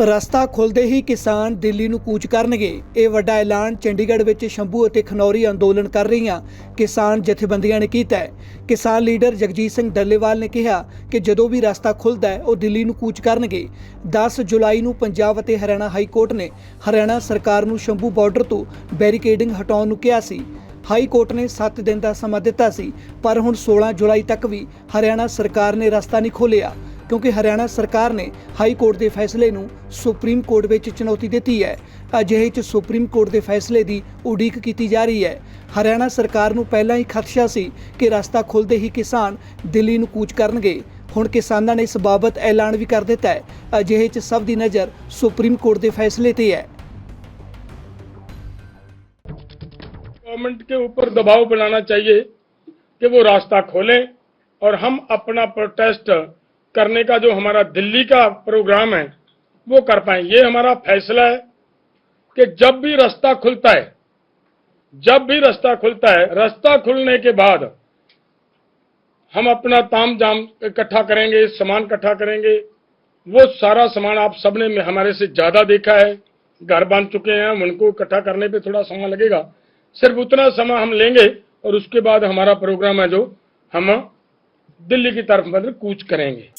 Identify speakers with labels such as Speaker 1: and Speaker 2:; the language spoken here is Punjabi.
Speaker 1: ਰਸਤਾ ਖੁੱਲਦੇ ਹੀ ਕਿਸਾਨ ਦਿੱਲੀ ਨੂੰ ਕੂਚ ਕਰਨਗੇ। ਇਹ ਵੱਡਾ ਐਲਾਨ ਚੰਡੀਗੜ੍ਹ ਵਿੱਚ ਸ਼ੰਭੂ ਅਤੇ ਖਨੌਰੀ ਅੰਦੋਲਨ ਕਰ ਰਹੀਆਂ ਕਿਸਾਨ ਜਥੇਬੰਦੀਆਂ ਨੇ ਕੀਤਾ ਹੈ। ਕਿਸਾਨ ਲੀਡਰ ਜਗਜੀਤ ਸਿੰਘ ਡੱਲੇਵਾਲ ਨੇ ਕਿਹਾ ਕਿ ਜਦੋਂ ਵੀ ਰਸਤਾ ਖੁੱਲਦਾ ਹੈ, ਉਹ ਦਿੱਲੀ ਨੂੰ ਕੂਚ ਕਰਨਗੇ। 10 ਜੁਲਾਈ ਨੂੰ ਪੰਜਾਬ ਅਤੇ ਹਰਿਆਣਾ ਹਾਈ ਕੋਰਟ ਨੇ ਹਰਿਆਣਾ ਸਰਕਾਰ ਨੂੰ ਸ਼ੰਭੂ ਬਾਰਡਰ ਤੋਂ ਬੈਰੀਕੇਡਿੰਗ ਹਟਾਉਣ ਨੂੰ ਕਿਹਾ ਸੀ। ਹਾਈ ਕੋਰਟ ਨੇ 7 ਦਿਨ ਦਾ ਸਮਾਂ ਦਿੱਤਾ ਸੀ, ਪਰ ਹੁਣ 16 ਜੁਲਾਈ ਤੱਕ ਵੀ ਹਰਿਆਣਾ ਸਰਕਾਰ ਨੇ ਰਸਤਾ ਨਹੀਂ ਖੋਲ੍ਹਿਆ। ਕਿਉਂਕਿ ਹਰਿਆਣਾ ਸਰਕਾਰ ਨੇ ਹਾਈ ਕੋਰਟ ਦੇ ਫੈਸਲੇ ਨੂੰ ਸੁਪਰੀਮ ਕੋਰਟ ਵਿੱਚ ਚੁਣੌਤੀ ਦਿੱਤੀ ਹੈ ਅਜਿਹੇ 'ਚ ਸੁਪਰੀਮ ਕੋਰਟ ਦੇ ਫੈਸਲੇ ਦੀ ਉਡੀਕ ਕੀਤੀ ਜਾ ਰਹੀ ਹੈ ਹਰਿਆਣਾ ਸਰਕਾਰ ਨੂੰ ਪਹਿਲਾਂ ਹੀ ਖਦਸ਼ਾ ਸੀ ਕਿ ਰਸਤਾ ਖੁੱਲਦੇ ਹੀ ਕਿਸਾਨ ਦਿੱਲੀ ਨੂੰ ਕੂਚ ਕਰਨਗੇ ਹੁਣ ਕਿਸਾਨਾਂ ਨੇ ਇਸ ਬਾਬਤ ਐਲਾਨ ਵੀ ਕਰ ਦਿੱਤਾ ਹੈ ਅਜਿਹੇ 'ਚ ਸਭ ਦੀ ਨਜ਼ਰ ਸੁਪਰੀਮ ਕੋਰਟ ਦੇ ਫੈਸਲੇ ਤੇ ਹੈ
Speaker 2: गवर्नमेंट के ऊपर दबाव बनाना चाहिए कि वो रास्ता खोलें और हम अपना प्रोटेस्ट करने का जो हमारा दिल्ली का प्रोग्राम है, वो कर पाए। ये हमारा फैसला है कि जब भी रास्ता खुलता है, जब भी रास्ता खुलता है, रास्ता खुलने के बाद हम अपना ताम जाम इकट्ठा करेंगे, सामान इकट्ठा करेंगे। वो सारा सामान आप सबने में- हमारे से ज़्यादा देखा है। घर बन चुके हैं उनको इकट्ठा करने पे थोड़ा समय लगेगा। सिर्फ़ उतना समय हम लेंगे और उसके बाद हमारा प्रोग्राम है जो हम दिल्ली की तरफ मतलब कूच करेंगे